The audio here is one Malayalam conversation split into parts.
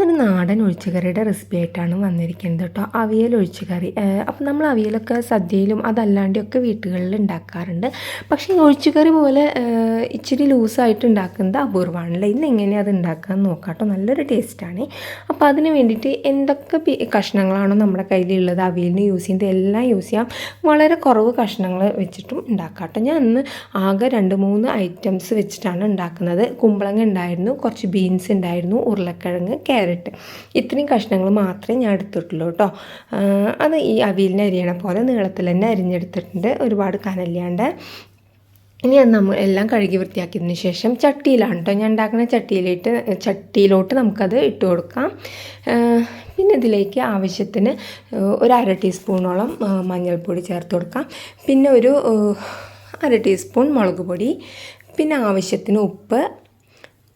ഇന്നൊരു നാടൻ ഒഴിച്ചുകറിയുടെ റെസിപ്പി ആയിട്ടാണ് വന്നിരിക്കുന്നത് കേട്ടോ. അവിയൽ ഒഴിച്ചുകറി. അപ്പം നമ്മൾ അവിയലൊക്കെ സദ്യയിലും അതല്ലാണ്ടൊക്കെ വീട്ടുകളിൽ ഉണ്ടാക്കാറുണ്ട്. പക്ഷേ ഒഴിച്ചുകറി പോലെ ഇച്ചിരി ലൂസായിട്ട് ഉണ്ടാക്കുന്നത് അപൂർവമാണല്ലേ ഇന്ന് എങ്ങനെയാണ് അത് ഉണ്ടാക്കാൻ നോക്കാം കേട്ടോ. നല്ലൊരു ടേസ്റ്റാണ് അപ്പോൾ അതിന് വേണ്ടിയിട്ട് എന്തൊക്കെ കഷ്ണങ്ങളാണോ നമ്മുടെ കയ്യിലുള്ളത്? അവിയലിന് യൂസ് ചെയ്യുന്നത്? എല്ലാം യൂസ് ചെയ്യാം. വളരെ കുറവ് കഷ്ണങ്ങൾ വെച്ചിട്ടും ഉണ്ടാക്കാം കേട്ടോ. ഞാൻ ഇന്ന് ആകെ രണ്ട് മൂന്ന് ഐറ്റംസ് വെച്ചിട്ടാണ് ഉണ്ടാക്കുന്നത്. കുമ്പളങ്ങ ഉണ്ടായിരുന്നു കുറച്ച് ബീൻസ് ഉണ്ടായിരുന്നു ഉരുളക്കിഴങ്ങ് ക്യാരറ്റ് ഇത്രയും കഷ്ണങ്ങൾ മാത്രമേ ഞാൻ എടുത്തിട്ടുള്ളൂ കേട്ടോ. അത് ഈ അവിയലിനെ അരിയണ പോലെ നീളത്തിൽ തന്നെ അരിഞ്ഞെടുത്തിട്ടുണ്ട്. ഒരുപാട് കനല്ലാണ്ട് ഇനി അത് നമ്മൾ എല്ലാം കഴുകി വൃത്തിയാക്കിയതിന് ശേഷം ചട്ടിയിലാണ് കേട്ടോ. ഞാൻ ഉണ്ടാക്കുന്ന ചട്ടിയിലിട്ട് ചട്ടിയിലോട്ട് നമുക്കത് ഇട്ട് കൊടുക്കാം. പിന്നെ ഇതിലേക്ക് ആവശ്യത്തിന് ഒരു അര ടീസ്പൂണോളം മഞ്ഞൾപ്പൊടി ചേർത്ത് കൊടുക്കാം. പിന്നെ ഒരു അര ടീസ്പൂൺ മുളക് പൊടി. പിന്നെ ആവശ്യത്തിന് ഉപ്പ്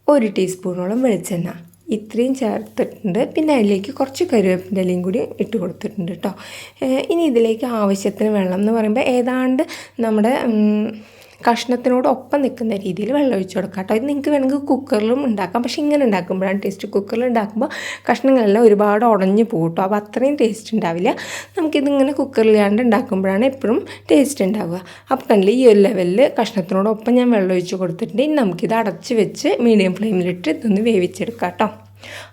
ഒരു ടീസ്പൂണോളം വെളിച്ചെണ്ണ. ഇത്രയും ചേർത്തിട്ടുണ്ട്. പിന്നെ അതിലേക്ക് കുറച്ച് കരുവേപ്പിന്റെ കൂടി ഇട്ട് കൊടുത്തിട്ടുണ്ട് കേട്ടോ ഇനി ഇതിലേക്ക് ആവശ്യത്തിന് വെള്ളം എന്ന് പറയുമ്പോൾ ഏതാണ്ട് നമ്മുടെ കഷ്ണത്തിനോടൊപ്പം നിൽക്കുന്ന രീതിയിൽ വെള്ളം ഒഴിച്ച് കൊടുക്കുക കേട്ടോ. ഇത് നിങ്ങൾക്ക് വേണമെങ്കിൽ കുക്കറിലും ഉണ്ടാക്കാം. പക്ഷേ ഇങ്ങനെ ഉണ്ടാക്കുമ്പോഴാണ് ടേസ്റ്റ് കുക്കറിൽ ഉണ്ടാക്കുമ്പോൾ കഷ്ണങ്ങളെല്ലാം ഒരുപാട് ഉടഞ്ഞു പോകും കേട്ടോ. അപ്പോൾ അത്രയും ടേസ്റ്റ് ഉണ്ടാവില്ല. നമുക്കിതിങ്ങനെ കുക്കറിലാണ്ട് ഉണ്ടാക്കുമ്പോഴാണ് എപ്പോഴും ടേസ്റ്റ് ഉണ്ടാവുക. അപ്പോൾ കണ്ടില്ല ഈ ഒരു ലെവലിൽ കഷ്ണത്തിനോടൊപ്പം ഞാൻ വെള്ളം ഒഴിച്ച് കൊടുത്തിട്ടുണ്ട്. ഇനി നമുക്കിത് അടച്ച് വെച്ച് മീഡിയം ഫ്ലെയിമിലിട്ട് ഇതൊന്ന് വേവിച്ചെടുക്കാം കേട്ടോ.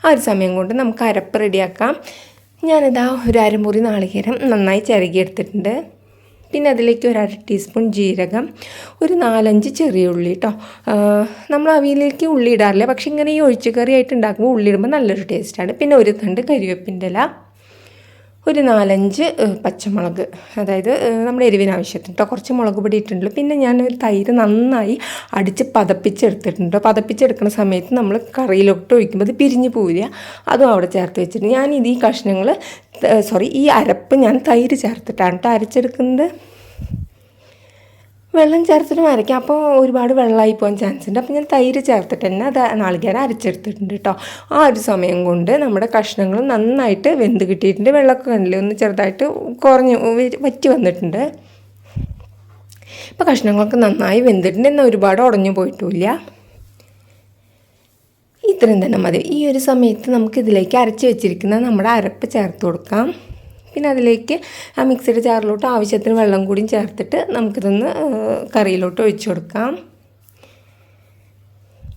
ആ ഒരു സമയം കൊണ്ട് നമുക്ക് അരപ്പ് റെഡിയാക്കാം ഞാനിതാ ഒരു അരമുറി നാളികേരം നന്നായി ചിരകിയെടുത്തിട്ടുണ്ട്. പിന്നെ അതിലേക്ക് ഒരു അര ടീസ്പൂൺ ജീരകം ഒരു നാലഞ്ച് ചെറിയ ഉള്ളി കേട്ടോ നമ്മൾ അവിയിലേക്ക് ഉള്ളി ഇടാറില്ല? പക്ഷെ ഇങ്ങനെ ഈ ഒഴിച്ചുകറി ആയിട്ട് ഉണ്ടാക്കുമ്പോൾ ഉള്ളി ഇടുമ്പോൾ നല്ലൊരു ടേസ്റ്റാണ് പിന്നെ ഒരു തണ്ട് കരിവേപ്പിന്റെ ഇല ഒരു നാലഞ്ച് പച്ചമുളക്. അതായത് നമ്മുടെ എരിവിന് ആവശ്യത്തിന് കേട്ടോ കുറച്ച് മുളക് പൊടി ഇട്ടിട്ടുണ്ട്. പിന്നെ ഞാൻ തൈര് നന്നായി അടിച്ച് പതപ്പിച്ചെടുത്തിട്ടുണ്ട് പതപ്പിച്ചെടുക്കുന്ന സമയത്ത് നമ്മൾ കറിയിലോട്ട് ഒഴിക്കുമ്പോൾ അത് പിരിഞ്ഞ് പോവില്ല അതും അവിടെ ചേർത്ത് വെച്ചിട്ടുണ്ട്. ഞാൻ ഈ കഷ്ണങ്ങൾ സോറി ഈ അരപ്പ് ഞാൻ തൈര് ചേർത്തിട്ടാണ് കേട്ടോ അരച്ചെടുക്കുന്നത്. വെള്ളം ചേർത്തിട്ട് അരയ്ക്കാം അപ്പോൾ ഒരുപാട് വെള്ളമായി പോകാൻ ചാൻസ് ഉണ്ട്. അപ്പോൾ ഞാൻ തൈര് ചേർത്തിട്ട് തന്നെ അത് നാളികേരം അരച്ചെടുത്തിട്ടുണ്ട് കേട്ടോ ആ ഒരു സമയം കൊണ്ട് നമ്മുടെ കഷ്ണങ്ങൾ നന്നായിട്ട് വെന്ത് കിട്ടിയിട്ടുണ്ട്. വെള്ളമൊക്കെ കണ്ടില്ലേ? ഒന്ന് ചെറുതായിട്ട് കുറഞ്ഞ് വറ്റി വന്നിട്ടുണ്ട്. ഇപ്പോൾ കഷ്ണങ്ങളൊക്കെ നന്നായി വെന്തിട്ടുണ്ട്. എന്നാൽ ഒരുപാട് ഉടഞ്ഞു പോയിട്ടില്ല. ഇത്രയും തന്നെ മതി. ഈ ഒരു സമയത്ത് നമുക്ക് ഇതിലേക്ക് അരച്ച് വെച്ചിരിക്കുന്ന നമ്മുടെ അരപ്പ് ചേർത്ത് കൊടുക്കാം. പിന്നെ അതിലേക്ക് ആ മിക്സിയുടെ ചാറിലോട്ട് ആവശ്യത്തിന് വെള്ളം കൂടിയും ചേർത്തിട്ട് നമുക്കിതൊന്ന് കറിയിലോട്ട് ഒഴിച്ചു കൊടുക്കാം.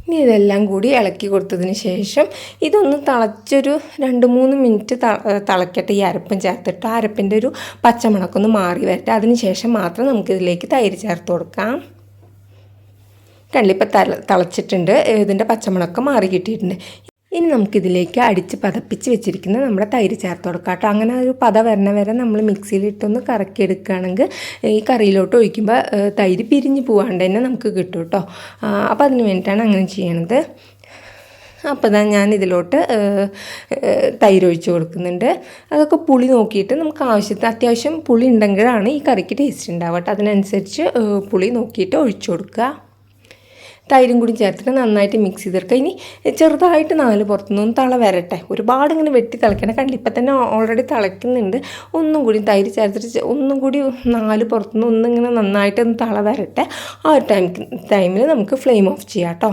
ഇനി ഇതെല്ലാം കൂടി ഇളക്കി കൊടുത്തതിന് ശേഷം ഇതൊന്ന് തിളച്ചൊരു രണ്ട് മൂന്ന് മിനിറ്റ് തിളക്കട്ടെ ഈ അരപ്പും ചേർത്തിട്ട്. അരപ്പിന്റെ ഒരു പച്ചമുളക്കൊന്ന് മാറി വരട്ടെ. അതിന് ശേഷം മാത്രം നമുക്കിതിലേക്ക് തൈര് ചേർത്ത് കൊടുക്കാം. കണ്ടിപ്പോൾ തല തിളച്ചിട്ടുണ്ട്. ഇതിന്റെ പച്ചമുളക് മാറി കിട്ടിയിട്ടുണ്ട്. ഇനി നമുക്കിതിലേക്ക് അടിച്ച് പതപ്പിച്ച് വെച്ചിരിക്കുന്ന നമ്മുടെ തൈര് ചേർത്ത് കൊടുക്കാം കേട്ടോ. അങ്ങനെ ഒരു പത വരണ വരെ നമ്മൾ മിക്സിയിലിട്ടൊന്ന് കറക്കി എടുക്കുകയാണെങ്കിൽ ഈ കറിയിലോട്ട് ഒഴിക്കുമ്പോൾ തൈര് പിരിഞ്ഞ് പോവാണ്ട് തന്നെ നമുക്ക് കിട്ടും കേട്ടോ. അപ്പോൾ അതിന് വേണ്ടിയിട്ടാണ് അങ്ങനെ ചെയ്യണത്. അപ്പോൾ തന്നെ ഞാൻ ഇതിലോട്ട് തൈര് ഒഴിച്ച് കൊടുക്കുന്നുണ്ട്. അതൊക്കെ പുളി നോക്കിയിട്ട് നമുക്ക് ആവശ്യത്തിന് അത്യാവശ്യം പുളി ഉണ്ടെങ്കിലാണ് ഈ കറിക്ക് ടേസ്റ്റ് ഉണ്ടാവുക അതിനനുസരിച്ച് പുളി നോക്കിയിട്ട് ഒഴിച്ചു കൊടുക്കുക. തൈരും കൂടി ചേർത്തിട്ട് നന്നായിട്ട് മിക്സ് ചെയ്തെടുക്കുക. ഇനി ചെറുതായിട്ട് നാല് പുറത്തുനിന്ന് തള വരട്ടെ. ഒരുപാട് ഇങ്ങനെ വെട്ടി തിളയ്ക്കണം കണ്ടില്ല? ഇപ്പം തന്നെ ഓൾറെഡി തിളയ്ക്കുന്നുണ്ട്. ഒന്നും കൂടി തൈര് ചേർത്തിട്ട് ഒന്നും കൂടി നാല് പുറത്തുനിന്ന് ഒന്നിങ്ങനെ നന്നായിട്ട് ഒന്ന് തള വരട്ടെ. ആ ഒരു ടൈം ടൈമിൽ നമുക്ക് ഫ്ലെയിം ഓഫ് ചെയ്യാം കേട്ടോ.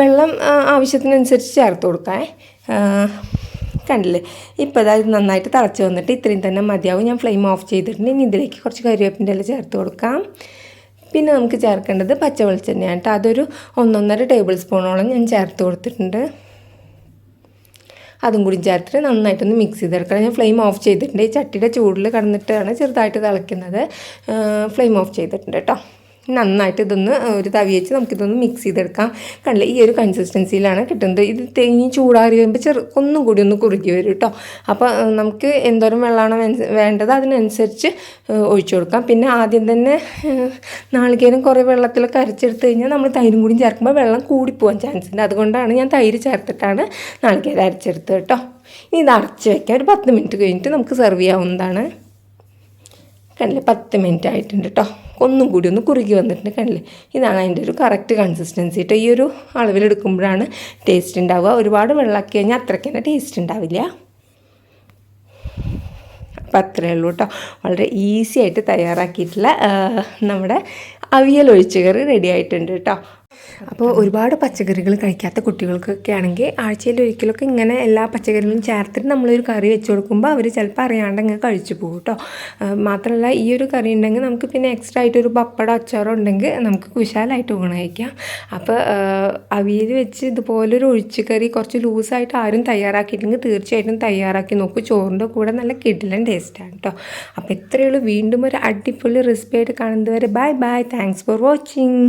വെള്ളം ആവശ്യത്തിനനുസരിച്ച് ചേർത്ത് കൊടുക്കാം കണ്ടില്ലേ? ഇപ്പോൾ അതായത് നന്നായിട്ട് തിളച്ച് വന്നിട്ട് ഇത്രയും തന്നെ മതിയാവും. ഞാൻ ഫ്ലെയിം ഓഫ് ചെയ്തിട്ടുണ്ട്. ഇനി ഇതിലേക്ക് കുറച്ച് കറിവേപ്പിന്റെ ഇല ചേർത്ത് കൊടുക്കാം. പിന്നെ നമുക്ക് ചേർക്കേണ്ടത് പച്ച വെളിച്ചെണ്ണയാണ് കേട്ടോ. അതൊരു ഒന്നൊന്നര ടേബിൾ സ്പൂണോളം ഞാൻ ചേർത്ത് കൊടുത്തിട്ടുണ്ട്. അതും കൂടി ചേർത്തിട്ട് നന്നായിട്ടൊന്ന് മിക്സ് ചെയ്തെടുക്കണം. ഞാൻ ഫ്ലെയിം ഓഫ് ചെയ്തിട്ടുണ്ട്. ഈ ചട്ടിയുടെ ചൂടിൽ കടന്നിട്ടാണ് ചെറുതായിട്ട് തിളയ്ക്കുന്നത്. ഫ്ലെയിം ഓഫ് ചെയ്തിട്ടുണ്ട് കേട്ടോ. നന്നായിട്ട് ഇതൊന്ന് ഒരു തവി വെച്ച് നമുക്കിതൊന്ന് മിക്സ് ചെയ്തെടുക്കാം. കണ്ടില്ല ഈ ഒരു കൺസിസ്റ്റൻസിയിലാണ് കിട്ടുന്നത്. ഇത് തേങ്ങി ചൂടാറി വരുമ്പോൾ ചെറു ഒന്നും കൂടി ഒന്ന് കുറുകി വരും കേട്ടോ അപ്പോൾ നമുക്ക് എന്തോരം വെള്ളമാണോ വേണ്ടത് അതിനനുസരിച്ച് ഒഴിച്ചു കൊടുക്കാം. പിന്നെ ആദ്യം തന്നെ നാളികേരം കുറേ വെള്ളത്തിലൊക്കെ അരച്ചെടുത്ത് കഴിഞ്ഞാൽ നമ്മൾ തൈരും കൂടി ചേർക്കുമ്പോൾ വെള്ളം കൂടിപ്പോകാൻ ചാൻസ് ഉണ്ട്. അതുകൊണ്ടാണ് ഞാൻ തൈര് ചേർത്തിട്ടാണ് നാളികേരം അരച്ചെടുത്തത് കേട്ടോ ഇനി ഇത് അടച്ച് വയ്ക്കാം ഒരു പത്ത് മിനിറ്റ് കഴിഞ്ഞിട്ട് നമുക്ക് സെർവ് ചെയ്യാവുന്നതാണ്. കണ്ടില്ലേ പത്ത് മിനിറ്റ് ആയിട്ടുണ്ട് കേട്ടോ ഒന്നും കൂടി ഒന്ന് കുറുകി വന്നിട്ടുണ്ട് കണ്ടില്ലേ? ഇതാണ് അതിന്റെ ഒരു കറക്റ്റ് കൺസിസ്റ്റൻസി കേട്ടോ ഈ ഒരു അളവിലെടുക്കുമ്പോഴാണ് ടേസ്റ്റ് ഉണ്ടാവുക. ഒരുപാട് വെള്ളമാക്കി കഴിഞ്ഞാൽ അത്രയ്ക്ക് തന്നെ ടേസ്റ്റ് ഉണ്ടാവില്ല. അപ്പം അത്രയേ ഉള്ളൂ കേട്ടോ വളരെ ഈസി ആയിട്ട് തയ്യാറാക്കിയിട്ടുള്ള നമ്മുടെ അവിയൽ ഒഴിച്ചുകറി റെഡി ആയിട്ടുണ്ട് കേട്ടോ അപ്പോൾ ഒരുപാട് പച്ചക്കറികൾ കഴിക്കാത്ത കുട്ടികൾക്കൊക്കെ ആണെങ്കിൽ ആഴ്ചയിൽ ഒരിക്കലൊക്കെ ഇങ്ങനെ എല്ലാ പച്ചക്കറികളും ചേർത്തിട്ട് നമ്മളൊരു കറി വെച്ച് കൊടുക്കുമ്പോൾ അവർ ചിലപ്പോൾ അറിയാണ്ട് ഇങ്ങനെ കഴിച്ചു പോകും കേട്ടോ മാത്രമല്ല ഈ ഒരു കറി ഉണ്ടെങ്കിൽ നമുക്ക് പിന്നെ എക്സ്ട്രാ ആയിട്ട് ഒരു പപ്പടം അച്ചാറോ ഉണ്ടെങ്കിൽ നമുക്ക് കുശാലായിട്ട് ഊണ് കഴിക്കാം. അപ്പോൾ അവിയൽ വെച്ച് ഇതുപോലൊരു ഒഴിച്ച് കറി കുറച്ച് ലൂസായിട്ട് ആരും തയ്യാറാക്കിയിട്ടുണ്ടെങ്കിൽ തീർച്ചയായിട്ടും തയ്യാറാക്കി നോക്കും. ചോറിന്റെ കൂടെ നല്ല കിടിലൻ ടേസ്റ്റാണ് കേട്ടോ അപ്പോൾ ഇത്രയേ ഉള്ളൂ. വീണ്ടും ഒരു അടിപൊളി റെസിപ്പി ആയിട്ട് കാണുന്നത് വരെ bye bye thanks for watching